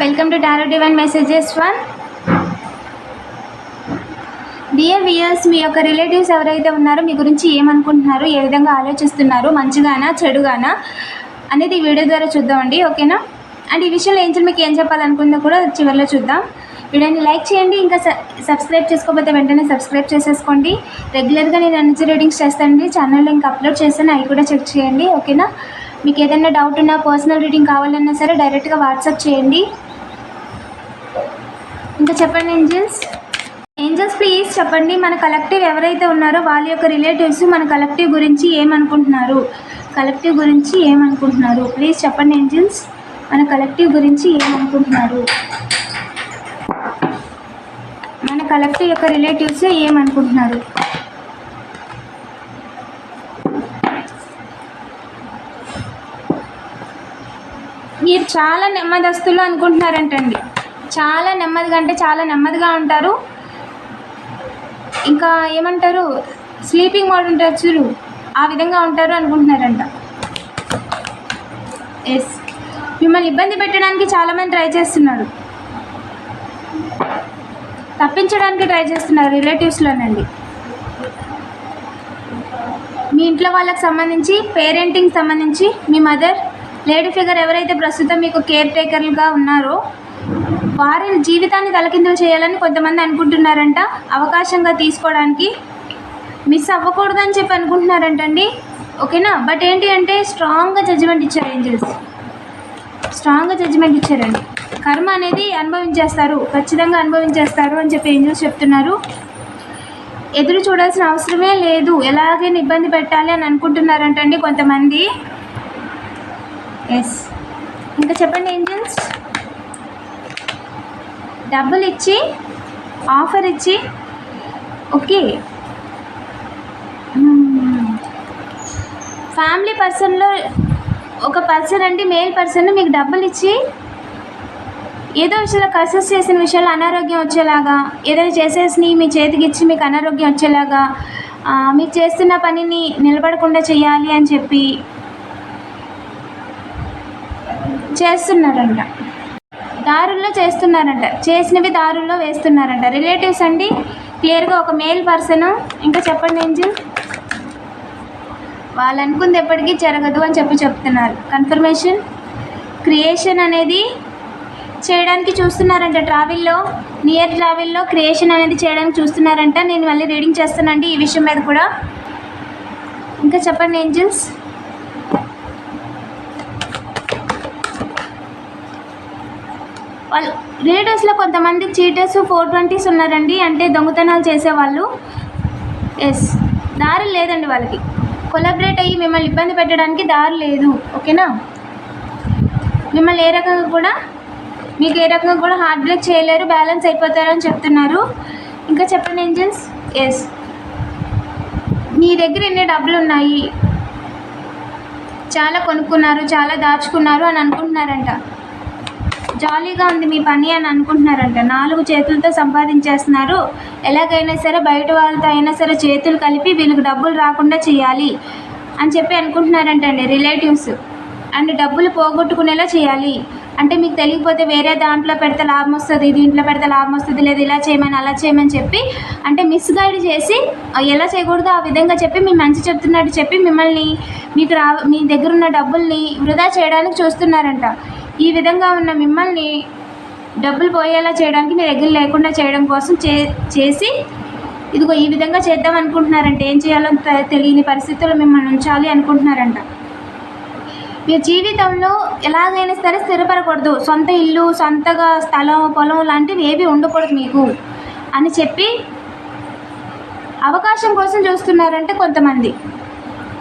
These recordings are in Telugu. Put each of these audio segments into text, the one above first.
Welcome to tarot divine messages one dear viewers మీ యొక్క రిలేటివ్స్ ఎవరైతే ఉన్నారో మీ గురించి ఏమనుకుంటున్నారు ఏ విధంగా ఆలోచిస్తున్నారు మంచిగానా చెడుగానా అనేది ఈ వీడియో ద్వారా చూద్దామండి ఓకేనా? అండ్ ఈ విషయంలో ఏంటి మీకు ఏం చెప్పాలనుకుందో కూడా చివరిలో చూద్దాం. వీడియోని లైక్ చేయండి ఇంకా సబ్స్క్రైబ్ చేసుకోకపోతే వెంటనే సబ్స్క్రైబ్ చేసేసుకోండి. రెగ్యులర్గా నేను ఎనర్జీ రీడింగ్స్ చేస్తానండి. ఛానల్లో ఇంకా అప్లోడ్ చేస్తాను అవి కూడా చెక్ చేయండి ఓకేనా? మీకు ఏదైనా డౌట్ ఉన్నా పర్సనల్ రీడింగ్ కావాలన్నా సరే డైరెక్ట్గా వాట్సాప్ చేయండి. ఇంకా చెప్పండి ఏంజల్స్? ఏంజల్స్ ప్లీజ్ చెప్పండి. మన కలెక్టివ్ ఎవరైతే ఉన్నారో వాళ్ళ యొక్క రిలేటివ్స్ మన కలెక్టివ్ గురించి ఏమనుకుంటున్నారు? కలెక్టివ్ గురించి ఏమనుకుంటున్నారు? ప్లీజ్ చెప్పండి ఏంజల్స్. మన కలెక్టివ్ గురించి ఏమనుకుంటున్నారు? మన కలెక్టివ్ యొక్క రిలేటివ్స్ ఏమనుకుంటున్నారు? మీరు చాలా నెమ్మదస్తులు అనుకుంటున్నారంటండి. చాలా నెమ్మదిగా అంటే చాలా నెమ్మదిగా ఉంటారు. ఇంకా ఏమంటారు? స్లీపింగ్ మోడ్ ఉంటారు చూడు ఆ విధంగా ఉంటారు అనుకుంటున్నారంట. ఎస్ మిమ్మల్ని ఇబ్బంది పెట్టడానికి చాలామంది ట్రై చేస్తున్నారు. తప్పించడానికి ట్రై చేస్తున్నారు రిలేటివ్స్లోనండి మీ ఇంట్లో వాళ్ళకి సంబంధించి పేరెంటింగ్ సంబంధించి మీ మదర్ లేడీ ఫిగర్ ఎవరైతే ప్రస్తుతం మీకు కేర్ టేకర్లుగా ఉన్నారో వారి జీవితాన్ని తలకిందులు చేయాలని కొంతమంది అనుకుంటున్నారంట. అవకాశంగా తీసుకోవడానికి మిస్ అవ్వకూడదని చెప్పి అనుకుంటున్నారంటండి. ఓకేనా? బట్ ఏంటి అంటే స్ట్రాంగ్గా జడ్జిమెంట్ ఇచ్చారు ఏంజల్స్ స్ట్రాంగ్గా జడ్జిమెంట్ ఇచ్చారండి. కర్మ అనేది అనుభవించేస్తారు. ఖచ్చితంగా అనుభవించేస్తారు అని చెప్పి ఏంజల్స్ చెప్తున్నారు. ఎదురు చూడాల్సిన అవసరమే లేదు. ఎలాగైనా ఇబ్బంది పెట్టాలి అని అనుకుంటున్నారంటండి కొంతమంది. ఎస్ ఇంకా చెప్పండి ఏంజల్స్ డబ్బులు ఇచ్చి ఆఫర్ ఇచ్చి ఓకే. ఫ్యామిలీ పర్సన్లో ఒక పర్సన్ అంటే మేల్ పర్సన్ మీకు డబ్బులు ఇచ్చి ఏదో విషయంలో కసెస్ చేసిన విషయంలో అనారోగ్యం వచ్చేలాగా ఏదైనా చేసేసి మీ చేతికి ఇచ్చి మీకు అనారోగ్యం వచ్చేలాగా మీరు చేస్తున్న పనిని నిలబడకుండా చేయాలి అని చెప్పి చేస్తున్నారంట. దారుల్లో చేస్తున్నారంట. చేసినవి దారుల్లో వేస్తున్నారంట. రిలేటివ్స్ అండి క్లియర్గా ఒక మేల్ పర్సన్ ఇంకా చెప్పండి ఏంజిల్ వాళ్ళు అనుకుంది ఎప్పటికీ జరగదు అని చెప్పి చెప్తున్నారు. కన్ఫర్మేషన్? క్రియేషన్ అనేది చేయడానికి చూస్తున్నారంట. ట్రావెల్లో నియర్ ట్రావెల్లో క్రియేషన్ అనేది చేయడానికి చూస్తున్నారంట. నేను మళ్ళీ రీడింగ్ చేస్తానండి ఈ విషయం మీద కూడా. ఇంకా చెప్పండి ఏంజిల్స్? వాళ్ళు రిలేటివ్స్లో కొంతమంది చీటర్స్ ఫోర్ ట్వంటీస్ ఉన్నారండి. అంటే దొంగతనాలు చేసేవాళ్ళు. ఎస్ దారి లేదండి వాళ్ళకి. కొలాబరేట్ అయ్యి మిమ్మల్ని ఇబ్బంది పెట్టడానికి దారి లేదు. ఓకేనా? మిమ్మల్ని ఏ రకంగా కూడా మీకు ఏ రకంగా కూడా హార్ట్ బ్రేక్ చేయలేరు. బ్యాలెన్స్ అయిపోతారు అని చెప్తున్నారు. ఇంకా చెప్పండి ఏంజల్స్? ఎస్ మీ దగ్గర ఎన్ని డబ్బులు ఉన్నాయి? చాలా కొనుక్కున్నారు చాలా దాచుకున్నారు అని అనుకుంటున్నారంట. జాలీగా ఉంది మీ పని అని అనుకుంటున్నారంట. నాలుగు చేతులతో సంపాదించేస్తున్నారు. ఎలాగైనా సరే బయట వాళ్ళతో అయినా సరే చేతులు కలిపి వీళ్ళకి డబ్బులు రాకుండా చేయాలి అని చెప్పి అనుకుంటున్నారంటండి రిలేటివ్స్. అండ్ డబ్బులు పోగొట్టుకునేలా చేయాలి. అంటే మీకు తెలియకపోతే వేరే దాంట్లో పెడితే లాభం వస్తుంది దీంట్లో పెడితే లాభం వస్తుంది లేదు ఇలా చేయమని అలా చేయమని చెప్పి అంటే మిస్గైడ్ చేసి ఎలా చేయకూడదో ఆ విధంగా చెప్పి మీ మంచి చెప్తున్నట్టు చెప్పి మిమ్మల్ని మీకు రా మీ దగ్గర ఉన్న డబ్బుల్ని వృధా చేయడానికి చూస్తున్నారంట. ఈ విధంగా ఉన్న మిమ్మల్ని డబ్బులు పోయేలా చేయడానికి మీ దగ్గర లేకుండా చేయడం కోసం చే చేసి ఇదిగో ఈ విధంగా చేద్దాం అనుకుంటున్నారంట ఏం చేయాలో తె- తెలియని పరిస్థితుల్లో మిమ్మల్ని ఉంచాలి అనుకుంటున్నారంట. మీ జీవితంలో ఎలాగైనా సరే స్థిరపడకూడదు. సొంత ఇల్లు సొంతగా స్థలం పొలం లాంటివి ఏవి ఉండకూడదు మీకు అని చెప్పి అవకాశం కోసం చూస్తున్నారంటే కొంతమంది.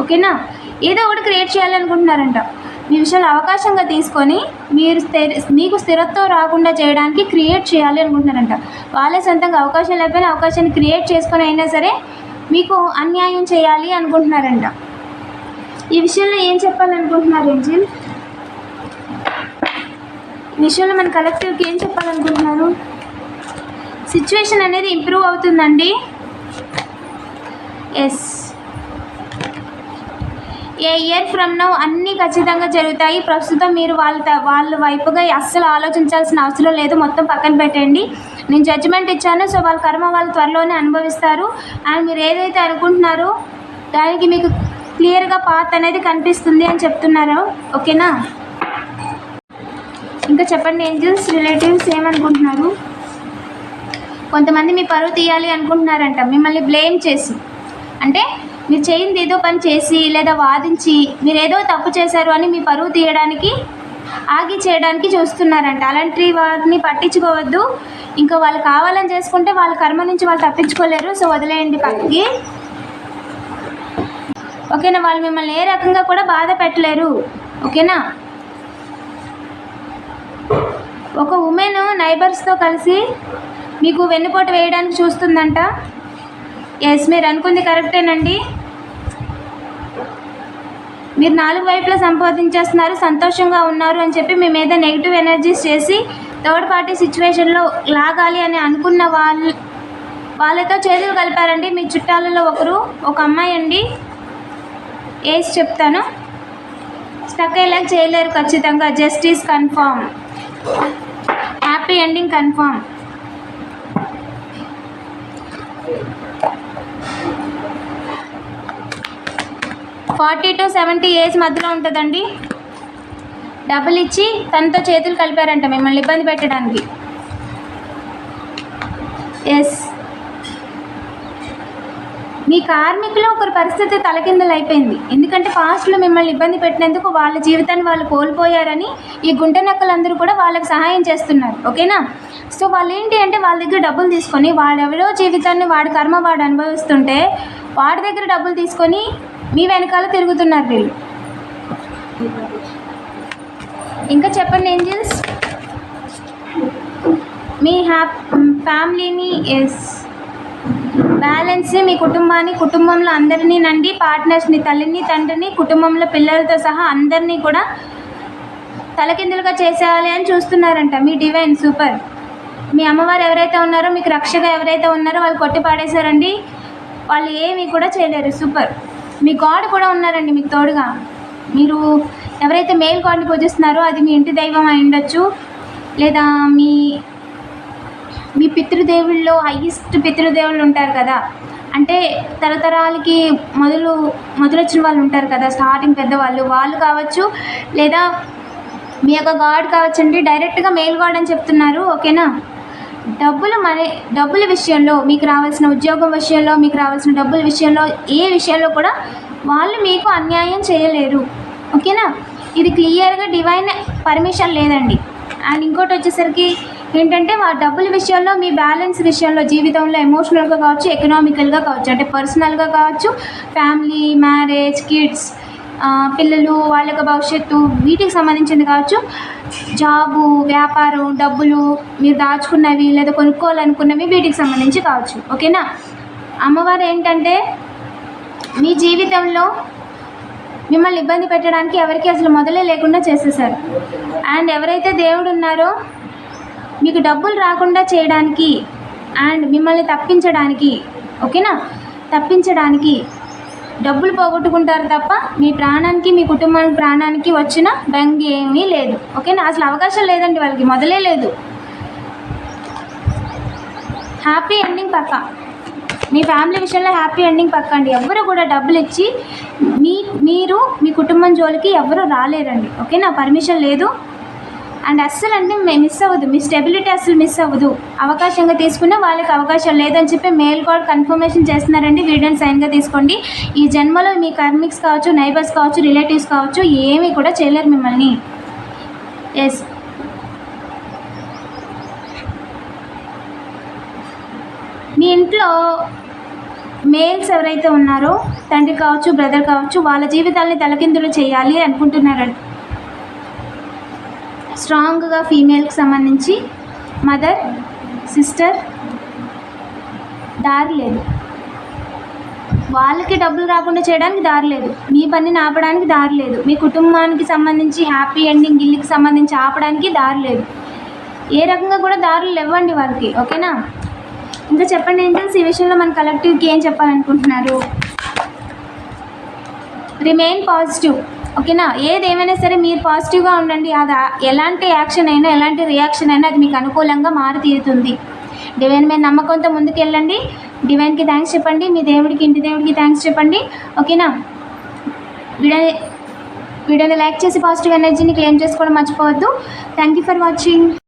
ఓకేనా? ఏదో ఒకటి క్రియేట్ చేయాలనుకుంటున్నారంట. మీ విషయాలు అవకాశంగా తీసుకొని మీరు స్థిర మీకు స్థిరత్వం రాకుండా చేయడానికి క్రియేట్ చేయాలి అనుకుంటున్నారంట. వాళ్ళే సొంతంగా అవకాశం లేకపోయినా అవకాశాన్ని క్రియేట్ చేసుకొని అయినా సరే మీకు అన్యాయం చేయాలి అనుకుంటున్నారంట. ఈ విషయంలో ఏం చెప్పాలనుకుంటున్నారు ఏంజిల్? ఈ విషయంలో మన కలెక్టివ్కి ఏం చెప్పాలనుకుంటున్నారు సిచ్యువేషన్ అనేది ఇంప్రూవ్ అవుతుందండి? Yes a year from now అన్నీ ఖచ్చితంగా జరుగుతాయి. ప్రస్తుతం మీరు వాళ్ళ త- వాళ్ళ వైపుగా అస్సలు ఆలోచించాల్సిన అవసరం లేదు. మొత్తం పక్కన పెట్టండి. నేను జడ్జిమెంట్ ఇచ్చాను. సో వాళ్ళ కర్మ వాళ్ళు త్వరలోనే అనుభవిస్తారు. అండ్ మీరు ఏదైతే అనుకుంటున్నారో దానికి మీకు క్లియర్గా పాత్ అనేది కనిపిస్తుంది అని చెప్తున్నారు. ఓకేనా? ఇంకా చెప్పండి ఏంజల్స్ రిలేటివ్స్ ఏమనుకుంటున్నారు? కొంతమంది మీ పరువు తీయాలి అనుకుంటున్నారంట. మిమ్మల్ని బ్లేమ్ చేసి. అంటే మీరు చేయింది ఏదో పని చేసి లేదా వాదించి మీరు ఏదో తప్పు చేశారు అని మీ పరువు తీయడానికి ఆగి చేయడానికి చూస్తున్నారంట. అలాంటి వారిని పట్టించుకోవద్దు. ఇంకా వాళ్ళు కావాలని చేసుకుంటే వాళ్ళ కర్మ నుంచి వాళ్ళు తప్పించుకోలేరు. సో వదిలేయండి పక్కకి. ఓకేనా? వాళ్ళు మిమ్మల్ని ఏ రకంగా కూడా బాధ పెట్టలేరు. ఓకేనా? ఒక ఉమెన్ నైబర్స్తో కలిసి మీకు వెన్నుపోటు వేయడానికి చూస్తుందంట. ఎస్ మీరు అనుకుంది కరెక్టేనండి. మీరు నాలుగు వైపులా సంపాదించేస్తున్నారు సంతోషంగా ఉన్నారు అని చెప్పి మీ మీద నెగిటివ్ ఎనర్జీస్ చేసి థర్డ్ పార్టీ సిచ్యువేషన్లో లాగాలి అని అనుకున్న వాళ్ళు వాళ్ళతో చేతులు కలిపారండి. మీ చుట్టాలలో ఒకరు ఒక అమ్మాయి అండి. ఏసి చెప్తాను. స్టక్ అయ్యేలా చేయలేరు ఖచ్చితంగా. Justice confirm happy ending confirm forty to seventy age మధ్యలో ఉంటుందండి. డబ్బులు ఇచ్చి తనతో చేతులు కలిపారంట మిమ్మల్ని ఇబ్బంది పెట్టడానికి. ఎస్ మీ కార్మికులు ఒకరి పరిస్థితి తలకిందలు అయిపోయింది. ఎందుకంటే పాస్ట్లో మిమ్మల్ని ఇబ్బంది పెట్టినందుకు వాళ్ళ జీవితాన్ని వాళ్ళు కోల్పోయారని ఈ గుంట నక్కలందరూ కూడా వాళ్ళకి సహాయం చేస్తున్నారు. ఓకేనా? సో వాళ్ళు ఏంటి అంటే వాళ్ళ దగ్గర డబ్బులు తీసుకొని వాడెవరో జీవితాన్ని వాడి కర్మ వాడు అనుభవిస్తుంటే వాడి దగ్గర డబ్బులు తీసుకొని మీ వెనకాల తిరుగుతున్నారు వీళ్ళు. ఇంకా చెప్పండి ఏంజిల్స్? మీ హ్యాప్ ఫ్యామిలీని ఎస్. బ్యాలెన్స్ మీ కుటుంబాన్ని కుటుంబంలో అందరినీ నండి పార్ట్నర్స్ని తల్లిని తండ్రిని కుటుంబంలో పిల్లలతో సహా అందరినీ కూడా తలకిందులుగా చేసేయాలి అని చూస్తున్నారంట. మీ డివైన్ సూపర్. మీ అమ్మవారు ఎవరైతే ఉన్నారో మీకు రక్షగా ఎవరైతే ఉన్నారో వాళ్ళు కొట్టి పాడేశారండి. వాళ్ళు ఏమీ కూడా చేయలేరు. సూపర్. మీ గాడ్ కూడా ఉన్నారండి మీకు తోడుగా. మీరు ఎవరైతే మేల్ గాడ్ని పూజిస్తున్నారో అది మీ ఇంటి దైవం అయి ఉండొచ్చు. లేదా మీ మీ పితృదేవుల్లో హైయెస్ట్ పితృదేవులు ఉంటారు కదా. అంటే తరతరాలకి మొదలు మొదలొచ్చిన వాళ్ళు ఉంటారు కదా స్టార్టింగ్ పెద్దవాళ్ళు. వాళ్ళు కావచ్చు లేదా మీ యొక్క గాడ్ కావచ్చండి. డైరెక్ట్గా మేల్ గాడ్ అని చెప్తున్నారు. ఓకేనా? డబ్బులు మన డబ్బుల విషయంలో మీకు రావాల్సిన ఉద్యోగం విషయంలో మీకు రావాల్సిన డబ్బుల విషయంలో ఏ విషయంలో కూడా వాళ్ళు మీకు అన్యాయం చేయలేరు. ఓకేనా? ఇది క్లియర్గా డివైన్ పర్మిషన్ లేదండి. అండ్ ఇంకోటి వచ్చేసరికి ఏంటంటే మా డబ్బుల విషయంలో మీ బ్యాలెన్స్ విషయంలో జీవితంలో ఎమోషనల్గా కావచ్చు ఎకనామికల్గా కావచ్చు అంటే పర్సనల్గా కావచ్చు ఫ్యామిలీ మ్యారేజ్ కిడ్స్ పిల్లలు వాళ్ళ యొక్క భవిష్యత్తు వీటికి సంబంధించింది కావచ్చు. జాబు వ్యాపారం డబ్బులు మీరు దాచుకున్నవి లేదా కొనుక్కోవాలనుకున్నవి వీటికి సంబంధించి కావచ్చు. ఓకేనా? అమ్మవారు ఏంటంటే మీ జీవితంలో మిమ్మల్ని ఇబ్బంది పెట్టడానికి ఎవరికి అసలు మొదలే లేకుండా చేసేసారు అండ్ ఎవరైతే దేవుడు ఉన్నారో మీకు డబ్బులు రాకుండా చేయడానికి అండ్ మిమ్మల్ని తప్పించడానికి ఓకేనా? తప్పించడానికి డబ్బులు పోగొట్టుకుంటారు తప్ప మీ ప్రాణానికి మీ కుటుంబానికి ప్రాణానికి వచ్చిన బెంగ ఏమీ లేదు. ఓకేనా? అసలు అవకాశం లేదండి వాళ్ళకి మొదలే లేదు. హ్యాపీ ఎండింగ్ పక్క. మీ ఫ్యామిలీ విషయంలో హ్యాపీ ఎండింగ్ పక్క అండి. ఎవరు కూడా డబ్బులు ఇచ్చి మీ మీరు మీ కుటుంబం జోలికి ఎవరు రాలేరండి. ఓకేనా? పర్మిషన్ లేదు. అండ్ అస్సలు అంటే మిస్ అవ్వదు. మీ స్టెబిలిటీ అస్సలు మిస్ అవ్వదు. అవకాశంగా తీసుకున్న వాళ్ళకి అవకాశం లేదని చెప్పి మెయిల్ కూడా కన్ఫర్మేషన్ చేస్తున్నారండి. వీడియోని సైన్గా తీసుకోండి. ఈ జన్మలో మీ కర్మిక్స్ కావచ్చు నైబర్స్ కావచ్చు రిలేటివ్స్ కావచ్చు ఏమీ కూడా చేయలేరు మిమ్మల్ని. ఎస్ మీ ఇంట్లో మేల్స్ ఎవరైతే ఉన్నారో తండ్రి కావచ్చు బ్రదర్ కావచ్చు వాళ్ళ జీవితాల్ని తలకిందులు చేయాలి అనుకుంటున్నారండి. స్ట్రాంగ్గా ఫీమేల్కి సంబంధించి మదర్ సిస్టర్ దారి లేదు. వాళ్ళకి డబ్బులు రాకుండా చేయడానికి దారి లేదు. మీ పనిని ఆపడానికి దారి లేదు. మీ కుటుంబానికి సంబంధించి హ్యాపీ ఎండింగ్ ఇల్లుకి సంబంధించి ఆపడానికి దారి లేదు. ఏ రకంగా కూడా దారులు ఇవ్వండి వాళ్ళకి ఓకేనా? ఇంకా చెప్పండి ఏంటంటే ఈ విషయంలో మన కలెక్టివ్కి ఏం చెప్పాలనుకుంటున్నారు? Remain positive. ఓకేనా? ఏది ఏమైనా సరే మీరు పాజిటివ్గా ఉండండి. అది ఎలాంటి యాక్షన్ అయినా ఎలాంటి రియాక్షన్ అయినా అది మీకు అనుకూలంగా మారి తీరుతుంది డివైన్ మీద నమ్మకంతో ముందుకు వెళ్ళండి. డివైన్కి థ్యాంక్స్ చెప్పండి. మీ దేవుడికి ఇంటి దేవుడికి థ్యాంక్స్ చెప్పండి. ఓకేనా? వీడియో వీడియోని లైక్ చేసి పాజిటివ్ ఎనర్జీని క్లెయిమ్ చేసుకోవడం మర్చిపోవద్దు. Thank you for watching